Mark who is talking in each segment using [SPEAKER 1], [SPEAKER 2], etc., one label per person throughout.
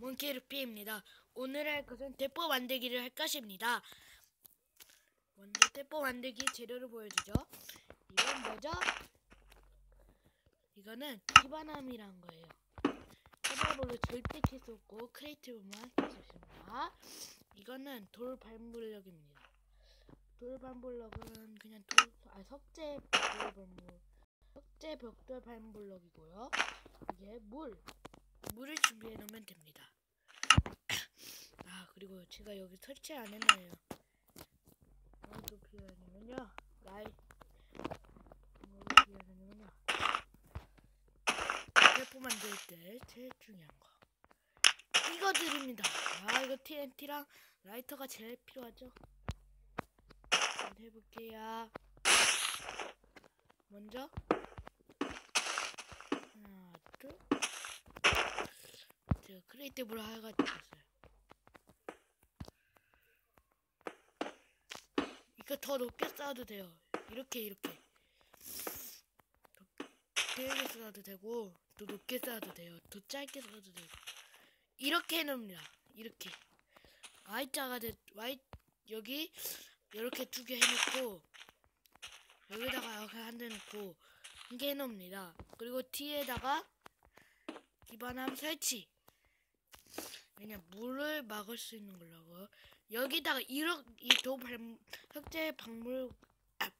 [SPEAKER 1] 몬키르피입니다. 오늘 할 것은 대포 만들기를 할 것입니다. 먼저 대포 만들기 재료를 보여주죠. 이건 뭐죠? 이거는 기반함이란 거예요. 해바볼로 절대 캘수 없고 크레이트로만 캘수 있습니다. 이거는 돌 반블럭입니다. 돌 반블럭은 그냥 돌, 아 석재 반블럭, 석재 벽돌 반블럭이고요. 이게 물, 물을 준비해 놓으면 됩니다. 아 그리고 제가 여기 설치 안 해놔요. 뭐도 필요하냐면요. 라이 뭐가 필요하냐면요. 텔포 만들 때 제일 중요한 거 이거 드립니다. 아 이거 TNT랑 라이터가 제일 필요하죠. 해볼게요. 먼저 하나 둘 제가 크리에이티브로 해가지고 있어요. 이거 더 높게 쌓아도 돼요. 이렇게 이렇게 길게 쌓아도 되고 또 높게 쌓아도 돼요. 더 짧게 쌓아도 되고 이렇게 해놓습니다. 이렇게 Y자가 돼 Y 여기 이렇게 두 개 해놓고 여기다가 이렇게 한 대 놓고 한 개 해놓습니다. 그리고 뒤에다가 기반함 설치 왜냐 물을 막을 수 있는 걸로 여기다가 이렇게 이도 석재 박물 아,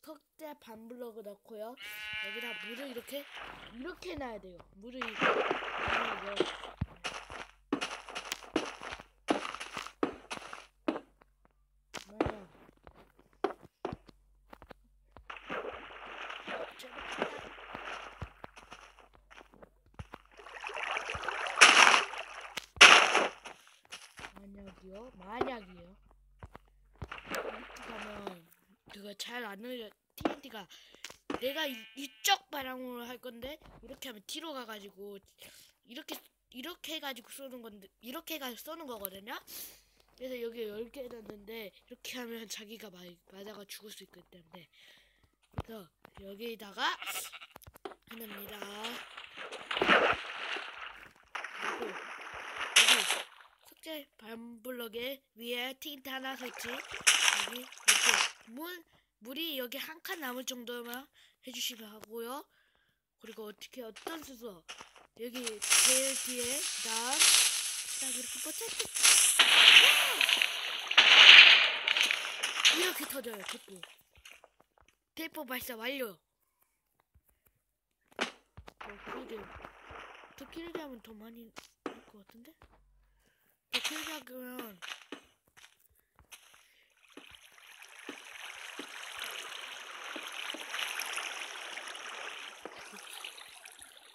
[SPEAKER 1] 석재 반블럭을 넣고요. 여기다 물을 이렇게 이렇게 놔야 돼요. 물을 이렇게 놔야 돼요. 맞아. 제발. 만약이요? 만약이요? 그러면 그거 잘 안 흘려 TNT가 내가 이, 이쪽 바람으로 할 건데 이렇게 하면 뒤로 가가지고 이렇게 이렇게 해가지고 쏘는 건데 이렇게 해가지고 쏘는 거거든요. 그래서 여기 10개 해놨는데 이렇게 하면 자기가 마, 맞아가 죽을 수 있기 때문에 그래서 여기다가 하는입니다. 그리고 여기 석재 반블럭에 위에 틴트 하나 설치. 여기 이렇게 물 물이 여기 한 칸 남을 정도만 해주시면 하고요. 그리고 어떻게 어떤 수소 여기 제일 뒤에 다음 딱 이렇게 뻗쳤지 이렇게 터져요 대포 대포 발사 완료. 더 길게. 더 길게 하면 더 많이 할 것 같은데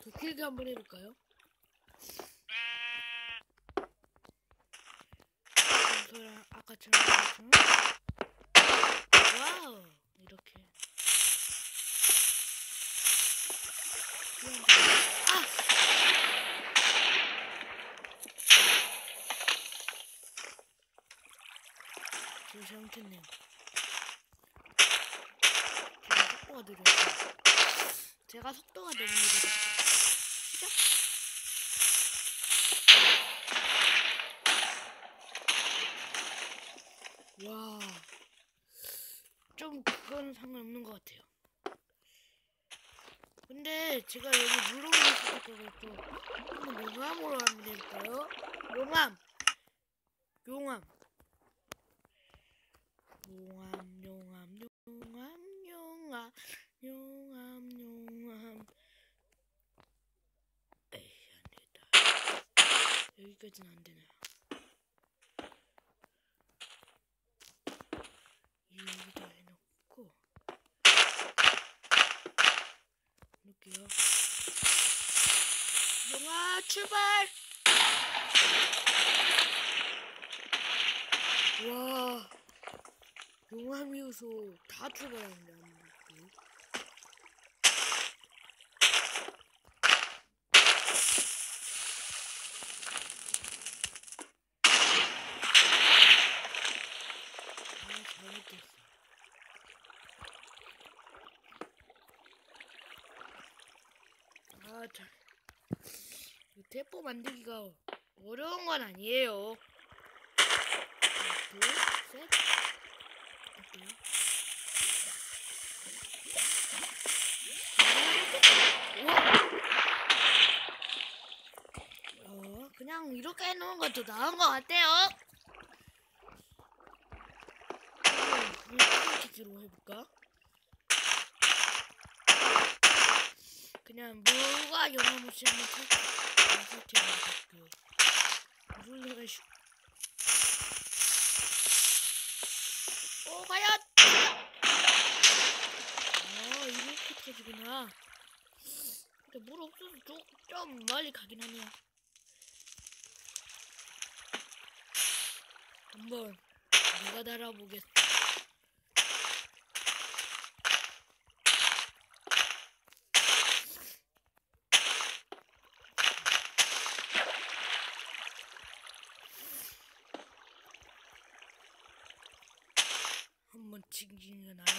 [SPEAKER 1] 더 길게 한번 해볼까요? 아까처럼 와우! 이렇게 아! 지금 잘못했네요 제가 속도가 느렸어요 제가 속도가 너무 느려서 와, 좀 그거는 상관없는 것 같아요. 근데 제가 여기 물어보고 또 한번 용암으로 하면 될까요? 용암, 용암, 용암, 용암, 용암, 용암, 용암, 용암. 에이 안 되겠다. 여기까지는 안 되네요. 여기다 해놓고 놓을게요. 영아 출발! 와 용암 요소 다. 아무래도. 아 잘못했어. 아 잘. 이 테이프 뽀뽀 만들기가 어려운 건 아니에요. 둘, 셋. 어, 그냥 이렇게 해놓은 것도 나은 것 같아요. 음, 이렇게로 해볼까? 그냥 뭐가 영어무시 한번 설정해볼게요. 무슨 노래 슈? 오 과연? 아 이렇게 터지구나. 근데 물 없어서 좀, 좀 멀리 가긴 하네요. 한번 내가 달아보겠어. Junior Night.